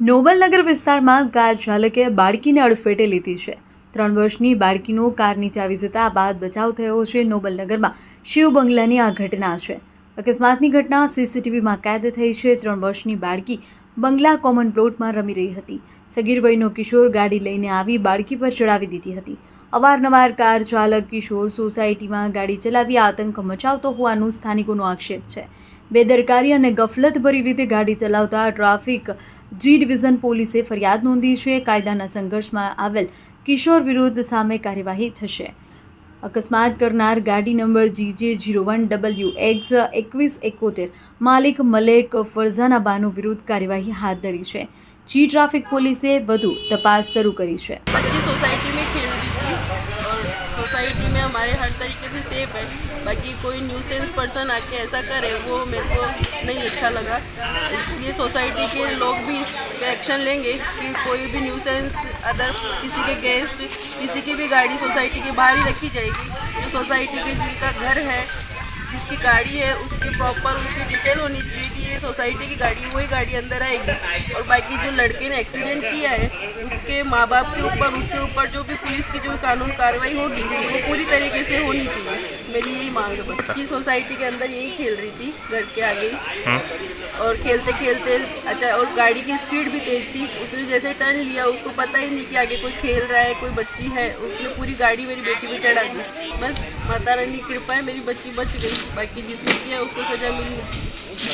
નોબલનગર વિસ્તારમાં કાર ચાલકે બાળકીને અડફેટે લીધી છે. ત્રણ વર્ષની બાળકીનો કાર નીચે આવી જતા બાદ બચાવ થયો છે નોબલનગરમાં શિવ બંગલાની આ ઘટના છે. અકસ્માતની ઘટના સીસીટીવીમાં કેદ થઈ છે. ત્રણ વર્ષની બાળકી બંગલા કોમન પ્લોટમાં રમી રહી હતી. સગીર કિશોર ગાડી લઈને આવી બાળકી પર ચડાવી દીધી હતી. અવારનવાર કાર ચાલક કિશોર સોસાયટીમાં ગાડી ચલાવી આતંક મચાવતો હોવાનું સ્થાનિકોનો આક્ષેપ છે. બેદરકારી અને ગફલતભરી રીતે ગાડી ચલાવતા ટ્રાફિક જી ડિવિઝન પોલીસે ફરિયાદ નોંધી છે. કાયદાના સંઘર્ષમાં આવેલ કિશોર વિરુદ્ધ સામે કાર્યવાહી થશે. અકસ્માત કરનાર ગાડી નંબર જી જે જીરો વન ડબલ્યુ એક્સ એકવીસ એકોતેર માલિક મલેક ફરઝાના બાનો વિરુદ્ધ કાર્યવાહી હાથ ધરી છે. જી ટ્રાફિક પોલીસે વધુ તપાસ શરૂ કરી છે. સોસાયટી हर तरीके से सेफ़ है। बाकी कोई न्यूसेंस पर्सन आके ऐसा करे, वो मेरे को नहीं अच्छा लगा। इसलिए सोसाइटी के लोग भी इस पर एक्शन लेंगे कि कोई भी न्यूसेंस अदर किसी के गेस्ट किसी की भी गाड़ी सोसाइटी के बाहर ही रखी जाएगी। जो सोसाइटी के जिनका घर है जिसकी गाड़ी है, उसके प्रॉपर उसकी डिटेल होनी चाहिए कि ये सोसाइटी की गाड़ी, वही गाड़ी अंदर आएगी। और बाकी जो लड़के ने एक्सीडेंट किया है, उसके माँ बाप के ऊपर, उसके ऊपर जो भी पुलिस की जो कानून कार्रवाई होगी, वो पूरी तरीके से होनी चाहिए। मेरी यही मांग है बस बच्ची सोसाइटी के अंदर यही खेल रही थी घर के आगे और खेलते खेलते अच्छा और गाड़ी की स्पीड भी तेज थी उसने जैसे टर्न लिया उसको पता ही नहीं कि आगे कोई खेल रहा है कोई बच्ची है उसने पूरी गाड़ी मेरी बेटी पे चढ़ा दी बस माता रानी की कृपा है मेरी बच्ची बच गई बाकी जिसने किया उसको सजा मिलनी चाहिए